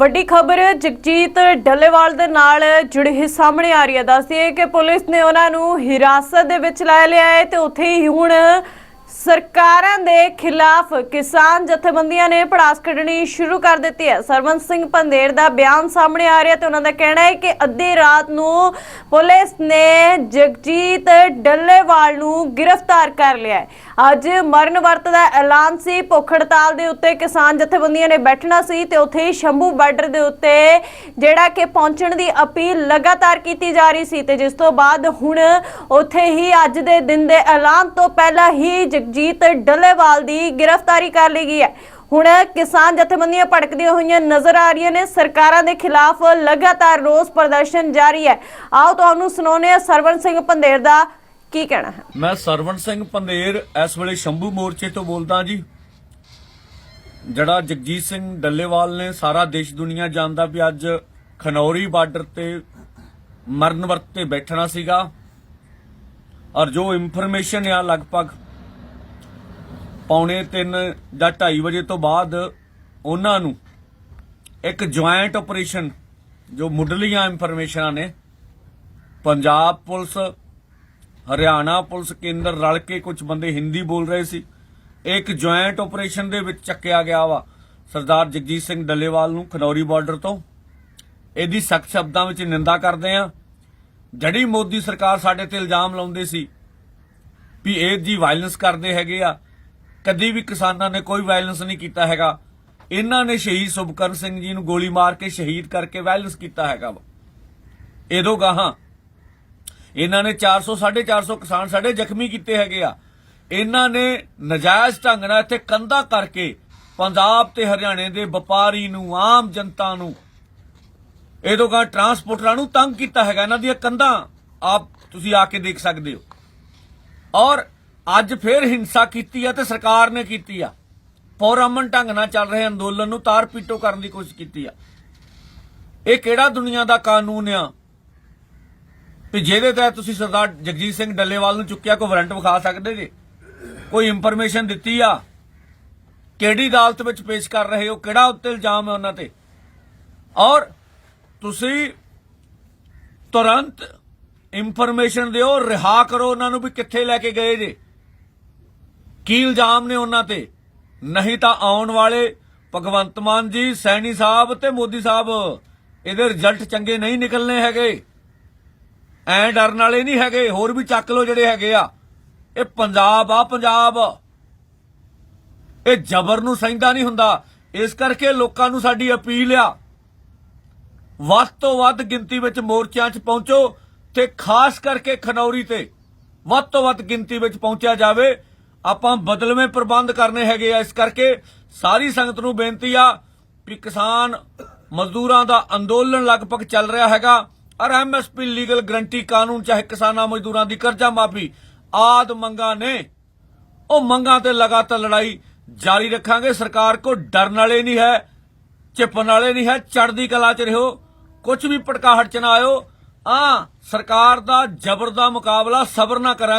ਵੱਡੀ ਖਬਰ ਜਗਜੀਤ ਡੱਲੇਵਾਲ ਦੇ ਨਾਲ ਜੁੜੀ ਹੀ ਸਾਹਮਣੇ ਆ ਰਹੀ ਹੈ। ਦੱਸਦੀ ਹੈ ਕਿ ਪੁਲਿਸ ਨੇ ਉਹਨਾਂ ਨੂੰ ਹਿਰਾਸਤ ਦੇ ਵਿੱਚ ਲੈ ਲਿਆ ਹੈ ਤੇ ਉੱਥੇ ਹੀ ਹੁਣ ਸਰਕਾਰਾਂ ਦੇ ਖਿਲਾਫ ਕਿਸਾਨ ਜਥੇਬੰਦੀਆਂ ਨੇ ਪੜਾਸ ਕੱਢਣੀ ਸ਼ੁਰੂ ਕਰ ਦਿੱਤੀ ਹੈ। ਸਰਵੰਤ ਸਿੰਘ ਪੰਦੇਰ ਦਾ ਬਿਆਨ ਸਾਹਮਣੇ ਆ ਰਿਹਾ ਤੇ ਉਹਨਾਂ ਦਾ ਕਹਿਣਾ ਹੈ ਕਿ ਅੱਧੀ ਰਾਤ ਨੂੰ ਪੁਲਿਸ ਨੇ ਜਗਜੀਤ ਡੱਲੇਵਾਲ ਨੂੰ ਗ੍ਰਿਫਤਾਰ ਕਰ ਲਿਆ ਹੈ। ਅੱਜ ਮਰਨ ਵਰਤ ਦਾ ਐਲਾਨ ਸੀ। ਭੁੱਖ ਹੜਤਾਲ ਦੇ ਉੱਤੇ ਕਿਸਾਨ ਜਥੇਬੰਦੀਆਂ ਨੇ ਬੈਠਣਾ ਸੀ ਤੇ ਉੱਥੇ ਹੀ ਸ਼ੰਭੂ ਬਾਰਡਰ ਦੇ ਉੱਤੇ ਜਿਹੜਾ ਕਿ ਪਹੁੰਚਣ ਦੀ ਅਪੀਲ ਲਗਾਤਾਰ ਕੀਤੀ ਜਾ ਰਹੀ ਸੀ ਤੇ ਜਿਸ ਤੋਂ ਬਾਅਦ ਹੁਣ ਉੱਥੇ ਹੀ ਅੱਜ ਦੇ ਦਿਨ ਦੇ ਐਲਾਨ ਤੋਂ ਪਹਿਲਾਂ ਹੀ ਜਗਜੀਤ ਡੱਲੇਵਾਲ ਦੀ ਗ੍ਰਿਫਤਾਰੀ ਕਰ ਲਈ ਗਈ ਹੈ। ਹੁਣ ਕਿਸਾਨ ਜਥੇਬੰਦੀਆਂ ਭੜਕਦੀਆਂ ਹੋਈਆਂ ਨਜ਼ਰ ਆ ਰਹੀਆਂ ਨੇ। ਸਰਕਾਰਾਂ ਦੇ ਖਿਲਾਫ ਲਗਾਤਾਰ ਰੋਸ ਪ੍ਰਦਰਸ਼ਨ ਜਾਰੀ ਹੈ। ਆਓ ਤੁਹਾਨੂੰ ਸੁਣਾਉਂਦੇ ਹਾਂ ਸਰਵਣ ਸਿੰਘ ਪੰਦੇਰ ਦਾ ਕੀ ਕਹਿਣਾ ਹੈ। ਮੈਂ ਸਰਵਣ ਸਿੰਘ ਪੰਦੇਰ ਇਸ ਵੇਲੇ ਸ਼ੰਭੂ ਮੋਰਚੇ ਤੋਂ ਬੋਲਦਾ ਜੀ। ਜਿਹੜਾ ਜਗਜੀਤ ਸਿੰਘ ਡੱਲੇਵਾਲ ਨੇ ਸਾਰਾ ਦੇਸ਼ ਦੁਨੀਆ ਜਾਣਦਾ ਵੀ ਅੱਜ ਖਨੌਰੀ ਬਾਰਡਰ ਤੇ ਮਰਨ ਵਰਤ ਤੇ ਬੈਠਣਾ ਸੀਗਾ। ਔਰ ਜੋ ਇਨਫੋਰਮੇਸ਼ਨ ਆ ਲਗਭਗ ਪੌਣੇ 3 ਜਾਂ 2:30 ਵਜੇ ਤੋਂ ਬਾਅਦ ਉਹਨਾਂ ਨੂੰ ਇੱਕ ਜੁਆਇੰਟ ਆਪਰੇਸ਼ਨ ਜੋ ਮੁੱਢਲੀਆਂ ਇਨਫੋਰਮੇਸ਼ਨਾਂ ਨੇ, ਪੰਜਾਬ ਪੁਲਿਸ, ਹਰਿਆਣਾ ਪੁਲਿਸ ਕੇਂਦਰ ਰਲ ਕੇ ਕੁਝ ਬੰਦੇ ਹਿੰਦੀ ਬੋਲ ਰਹੇ ਸੀ। ਇੱਕ ਜੁਆਇੰਟ ਆਪਰੇਸ਼ਨ ਦੇ ਵਿੱਚ ਚੱਕਿਆ ਗਿਆ ਵਾ ਸਰਦਾਰ ਜਗਜੀਤ ਸਿੰਘ ਡੱਲੇਵਾਲ ਨੂੰ ਖਨੌਰੀ ਬਾਰਡਰ ਤੋਂ। ਇਹਦੀ ਸਖਤ ਸ਼ਬਦਾਂ ਵਿੱਚ ਨਿੰਦਾ ਕਰਦੇ ਆ ਜੜੀ ਮੋਦੀ ਸਰਕਾਰ ਸਾਡੇ ਤੇ ਇਲਜ਼ਾਮ ਲਾਉਂਦੇ ਸੀ ਵੀ ਇਹ ਜੀ ਵਾਇਲੈਂਸ ਕਰਦੇ ਹੈਗੇ ਆ। ਕਦੀ ਵੀ ਕਿਸਾਨਾਂ ਨੇ ਕੋਈ ਵਾਇਲੈਂਸ ਨਹੀਂ ਕੀਤਾ ਹੈਗਾ। ਇਹਨਾਂ ਨੇ ਸ਼ਹੀਦ ਸੁਭਕਰਨ ਸਿੰਘ ਜੀ ਨੂੰ ਗੋਲੀ ਮਾਰ ਕੇ ਸ਼ਹੀਦ ਕਰਕੇ ਵਾਇਲੈਂਸ ਕੀਤਾ ਹੈਗਾ ਵਾ। ਇਹਦੋਂ ਗਾਹਾਂ ਇਹਨਾਂ ਨੇ 400 450 ਕਿਸਾਨ ਸਾਡੇ ਜ਼ਖਮੀ ਕੀਤੇ ਹੈਗੇ ਆ। ਇਹਨਾਂ ਨੇ ਨਜਾਇਜ਼ ਢੰਗ ਨਾਲ ਇੱਥੇ ਕੰਧਾ ਕਰਕੇ ਪੰਜਾਬ ਤੇ ਹਰਿਆਣੇ ਦੇ ਵਪਾਰੀ ਨੂੰ, ਆਮ ਜਨਤਾ ਨੂੰ, ਇਹਦੋਂ ਗਾ ਟਰਾਂਸਪੋਰਟਰਾਂ ਨੂੰ ਤੰਗ ਕੀਤਾ ਹੈਗਾ। ਇਹਨਾਂ ਦੀਆਂ ਕੰਧਾਂ ਆਪ ਤੁਸੀਂ ਆ ਕੇ ਦੇਖ ਸਕਦੇ ਹੋ। ਔਰ ਅੱਜ ਫੇਰ ਹਿੰਸਾ ਕੀਤੀ ਆ ਤੇ ਸਰਕਾਰ ਨੇ ਕੀਤੀ ਆ। ਪੌਰਾਮਨ ਢੰਗ ਨਾਲ ਚੱਲ ਰਹੇ ਅੰਦੋਲਨ ਨੂੰ ਤਾਰ ਪੀਟੋ ਕਰਨ ਦੀ ਕੋਸ਼ਿਸ਼ ਕੀਤੀ ਆ। ਇਹ ਕਿਹੜਾ ਦੁਨੀਆ ਦਾ ਕਾਨੂੰਨ ਆ? ਵੀ ਜਿਹਦੇ ਤਹਿਤ ਤੁਸੀਂ ਸਰਦਾਰ ਜਗਜੀਤ ਸਿੰਘ ਡੱਲੇਵਾਲ ਨੂੰ ਚੁੱਕਿਆ, ਕੋਈ ਵਾਰੰਟ ਵਿਖਾ ਸਕਦੇ ਜੇ? ਕੋਈ ਇਨਫੋਰਮੇਸ਼ਨ ਦਿੱਤੀ ਆ? ਕਿਹੜੀ ਅਦਾਲਤ ਵਿੱਚ ਪੇਸ਼ ਕਰ ਰਹੇ ਹੋ? ਕਿਹੜਾ ਉੱਤੇ ਇਲਜ਼ਾਮ ਹੈ ਉਹਨਾਂ ਤੇ? ਔਰ ਤੁਸੀਂ ਤੁਰੰਤ ਇਨਫੋਰਮੇਸ਼ਨ ਦਿਓ, ਰਿਹਾ ਕਰੋ ਉਹਨਾਂ ਨੂੰ ਵੀ ਕਿੱਥੇ ਲੈ ਕੇ ਗਏ ਜੇ? ਕੀ ਇਲਜ਼ਾਮ ਨੇ ਉਹਨਾਂ ਤੇ? ਨਹੀਂ ਤਾਂ ਆਉਣ ਵਾਲੇ ਭਗਵੰਤ ਮਾਨ ਜੀ, ਸੈਣੀ ਸਾਹਿਬ ਤੇ ਮੋਦੀ ਸਾਹਿਬ, ਇਹਦੇ ਰਿਜ਼ਲਟ ਚੰਗੇ ਨਹੀਂ ਨਿਕਲਨੇ ਹੈਗੇ। ਐ ਡਰਨ ਵਾਲੇ ਨਹੀਂ ਹੈਗੇ, ਹੋਰ ਵੀ ਚੱਕ ਲੋ ਜਿਹੜੇ ਹੈਗੇ ਆ। ਇਹ ਪੰਜਾਬ ਆ, ਪੰਜਾਬ। ਇਹ ਜ਼ਬਰ ਨੂੰ ਸਹਿੰਦਾ ਨਹੀਂ ਹੁੰਦਾ। ਇਸ ਕਰਕੇ ਲੋਕਾਂ ਨੂੰ ਸਾਡੀ ਅਪੀਲ ਆ, ਵੱਧ ਤੋਂ ਵੱਧ ਗਿਣਤੀ ਵਿੱਚ ਮੋਰਚਿਆਂ 'ਚ ਪਹੁੰਚੋ ਤੇ ਖਾਸ ਕਰਕੇ ਖਨੌਰੀ ਤੇ ਵੱਧ ਤੋਂ ਵੱਧ ਗਿਣਤੀ ਵਿੱਚ ਪਹੁੰਚਿਆ ਜਾਵੇ। ਆਪਾਂ ਬਦਲਵੇਂ ਪ੍ਰਬੰਧ ਕਰਨੇ ਹੈਗੇ ਆ। ਇਸ ਕਰਕੇ ਸਾਰੀ ਸੰਗਤ ਨੂੰ ਬੇਨਤੀ ਆ ਕਿ ਕਿਸਾਨ ਮਜ਼ਦੂਰਾਂ ਦਾ ਅੰਦੋਲਨ ਲਗਭਗ ਚੱਲ ਰਿਹਾ ਹੈਗਾ। ਔਰ ਐਮਐਸਪੀ ਲੀਗਲ ਗਰੰਟੀ ਕਾਨੂੰਨ, ਚਾਹੇ ਕਿਸਾਨਾਂ ਮਜ਼ਦੂਰਾਂ ਦੀ ਕਰਜ਼ਾ ਮਾਫੀ, ਆਦ ਮੰਗਾਂ ਨੇ, ਉਹ ਮੰਗਾਂ ਤੇ ਲਗਾਤਾਰ ਲੜਾਈ ਜਾਰੀ ਰੱਖਾਂਗੇ। ਸਰਕਾਰ ਕੋ ਡਰਨ ਵਾਲੇ ਨਹੀਂ ਹੈ ਚਿਪਣ ਵਾਲੇ ਨਹੀਂ ਹੈ ਚੜਦੀ ਕਲਾ ਚ ਰਹੋ। ਕੁਝ ਵੀ ਪਟਕਾਹਟ ਚ ਨਾ ਆਇਓ। ਆ ਸਰਕਾਰ ਦਾ ਜ਼ਬਰ ਦਾ ਮੁਕਾਬਲਾ ਸਬਰ ਨਾ ਕਰਾਂਗੇ।